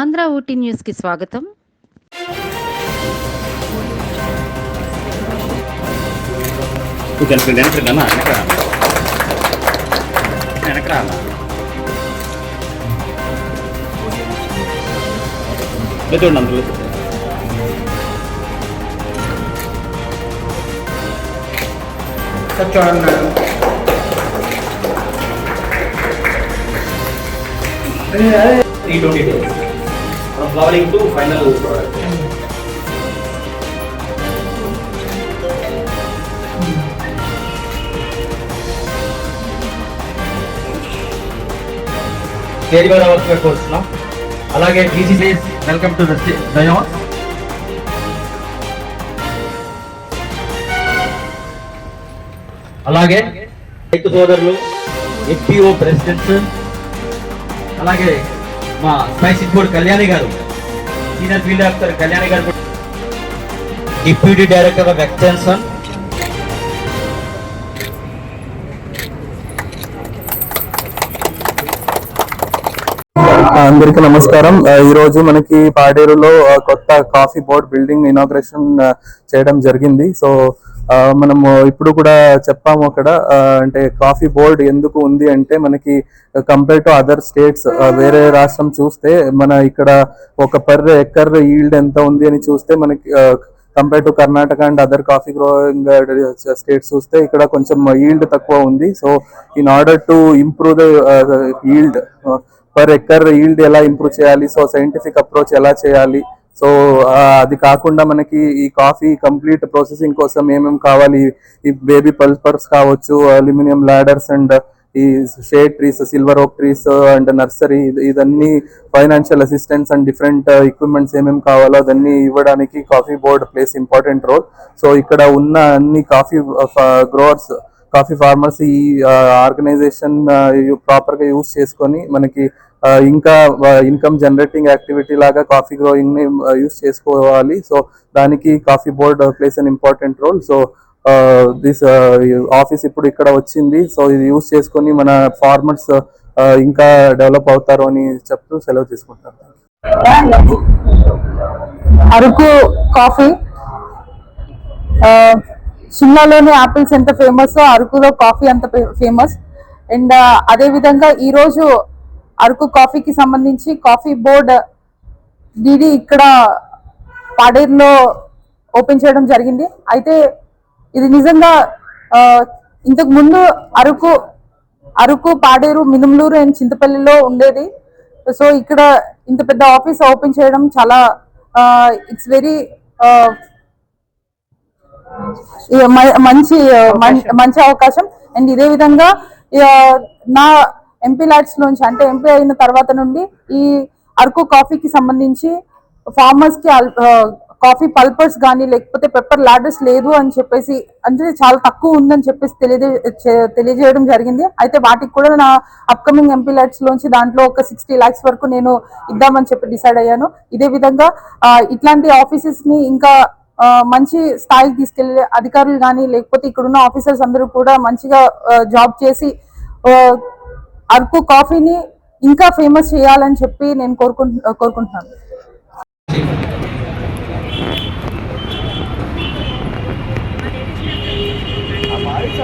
ఆంధ్ర ఊటీ న్యూస్కి స్వాగతం కొంచెం వెనక్కి అన్న వెనక వెనక రాలా చూడండి అందులో సార్ చూడండి madam three twenty days from flowering to final product stage మీద వర్క్ కోరుతున్నాం అలాగే డీజీ డేస్ వెల్కమ్ టు దయోన్ అలాగే రైతు సోదరులు ఎఫ్పిఓ ప్రెసిడెంట్స్ అలాగే మా స్పైసీ ఫుడ్ కళ్యాణి గారు. సీనియర్ ఫీల్డ్ ఆఫీసర్ కళ్యాణి గారు డిప్యూటీ డైరెక్టర్ ఆఫ్ ఎక్స్టెన్షన్. అందరికీ నమస్కారం. ఈ రోజు మనకి పాడేరులో కొత్త కాఫీ బోర్డ్ బిల్డింగ్ ఇనాగ్రేషన్ చేయడం జరిగింది. సో మనము ఇప్పుడు కూడా చెప్పాము అక్కడ అంటే కాఫీ బోర్డ్ ఎందుకు ఉంది అంటే మనకి కంపేర్ టు అదర్ స్టేట్స్ వేరే రాష్ట్రం చూస్తే మన ఇక్కడ ఒక పర్ ఎక్కర్ ఈల్డ్ ఎంత ఉంది అని చూస్తే మనకి compare to Karnataka and other coffee growing states చూస్తే ఇక్కడ కొంచెం ఈల్డ్ తక్కువ ఉంది. So in order to improve the yield per acre yield ఎలా ఇంప్రూవ్ చేయాలి? సో సైంటిఫిక్ అప్రోచ్ ఎలా చేయాలి? సో అది కాకుండా మనకి ఈ కాఫీ కంప్లీట్ ప్రాసెసింగ్ కోసం ఏమేమి కావాలి? ఈ బేబీ పల్పర్స్ కావచ్చు అల్యూమినియం లాడర్స్ అండ్ ఈ shade trees silver oak trees and nursery ఇదన్నీ financial assistance and different equipments ఏమేమి కావాలో అవన్నీ ఇవ్వడానికి coffee board plays important role. So ఇక్కడ ఉన్న అన్ని కాఫీ గ్రోవర్స్ కాఫీ ఫార్మర్స్ ఈ ఆర్గనైజేషన్ ప్రాపర్గా యూస్ చేసుకొని మనకి ఇంకా ఇన్కమ్ జనరేటింగ్ యాక్టివిటీ లాగా కాఫీ గ్రోయింగ్ని యూస్ చేసుకోవాలి. సో దానికి coffee board plays an important role so this office ఇప్పుడు ఇక్కడ వచ్చింది. సో ఇది యూస్ చేసుకొని మన ఫార్మర్స్ ఇంకా డెవలప్ అవుతారు అని చెప్తూ సెలవు తీసుకుంటారు అరకు కాఫీ ఆ, షిమ్లాలోని ఆపిల్స్ ఎంత ఫేమస్ అరకులో కాఫీ అంత ఫేమస్ అండ్ అదే విధంగా అరకు కాఫీకి సంబంధించి కాఫీ బోర్డ్ డిడి ఇక్కడ పాడేరులో ఓపెన్ చేయడం జరిగింది. అయితే ఇది నిజంగా ఇంతకు ముందు అరకు అరకు పాడేరు మినుములూరు అండ్ చింతపల్లిలో ఉండేది. సో ఇక్కడ ఇంత పెద్ద ఆఫీస్ ఓపెన్ చేయడం చాలా ఇట్స్ వెరీ మంచి మంచి అవకాశం. అండ్ ఇదే విధంగా నా ఎంపీ ల్యాడ్స్ నుంచి అంటే ఎంపీ అయిన తర్వాత నుండి ఈ అరకు కాఫీకి సంబంధించి ఫార్మర్స్కి కాఫీ పల్పర్స్ కానీ లేకపోతే పెప్పర్ లాడర్స్ లేదు అని చెప్పేసి అంటే చాలా తక్కువ ఉందని చెప్పేసి తెలియజే తెలియజేయడం జరిగింది. అయితే వాటికి కూడా నా అప్కమింగ్ ఎంపీ ల్యాడ్స్ లోంచి దాంట్లో ఒక సిక్స్టీ ల్యాక్స్ వరకు నేను ఇద్దామని చెప్పి డిసైడ్ అయ్యాను. ఇదే విధంగా ఇట్లాంటి ఆఫీసెస్ని ఇంకా మంచి స్థాయికి తీసుకెళ్ళే అధికారులు కానీ లేకపోతే ఇక్కడున్న ఆఫీసర్స్ అందరూ కూడా మంచిగా జాబ్ చేసి అరకు కాఫీని ఇంకా ఫేమస్ చేయాలని చెప్పి నేను కోరుకుంటు కోరుకుంటున్నాను.